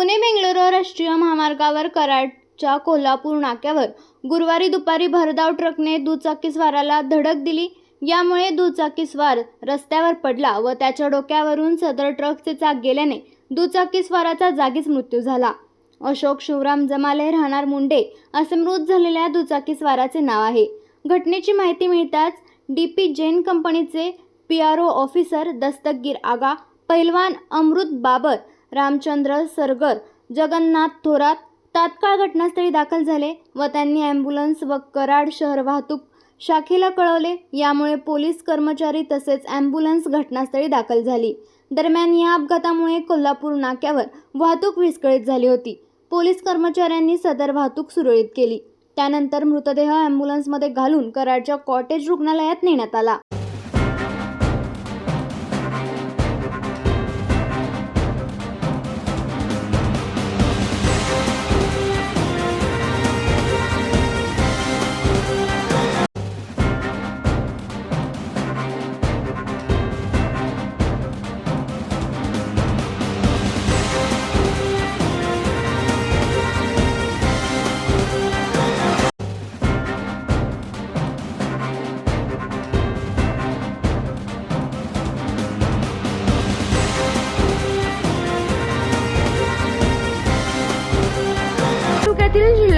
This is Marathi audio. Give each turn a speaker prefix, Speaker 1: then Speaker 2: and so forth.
Speaker 1: पुणे बेंगलोर राष्ट्रीय महामार्गावर कराडच्या कोल्हापूर नाक्यावर गुरुवारी दुपारी भरधाव ट्रकने दुचाकीस्वाराला धडक दिली. यामुळे दुचाकीस्वार रस्त्यावर पडला व त्याच्या डोक्यावरून सदर ट्रकचे चाक गेल्याने दुचाकीस्वाराचा जागीच मृत्यू झाला. अशोक शिवराम जमाले राहणार मुंडे असे मृत झालेल्या दुचाकीस्वाराचे नाव आहे. घटनेची माहिती मिळताच डी पी जैन कंपनीचे P R O officer Dastagir Aga पैलवान अमृत बाबर रामचंद्र सरगर जगन्नाथ थोरात तात्काळ घटनास्थळी दाखल झाले व त्यांनी ॲम्ब्युलन्स व कराड शहर वाहतूक शाखेला कळवले. यामुळे पोलीस कर्मचारी तसेच ॲम्ब्युलन्स घटनास्थळी दाखल झाली. दरम्यान या अपघातामुळे कोल्हापूर नाक्यावर वाहतूक विस्कळीत झाली होती. पोलीस कर्मचाऱ्यांनी सदर वाहतूक सुरळीत केली. त्यानंतर मृतदेह ॲम्ब्युलन्समध्ये घालून कराडच्या कॉटेज रुग्णालयात नेण्यात आला.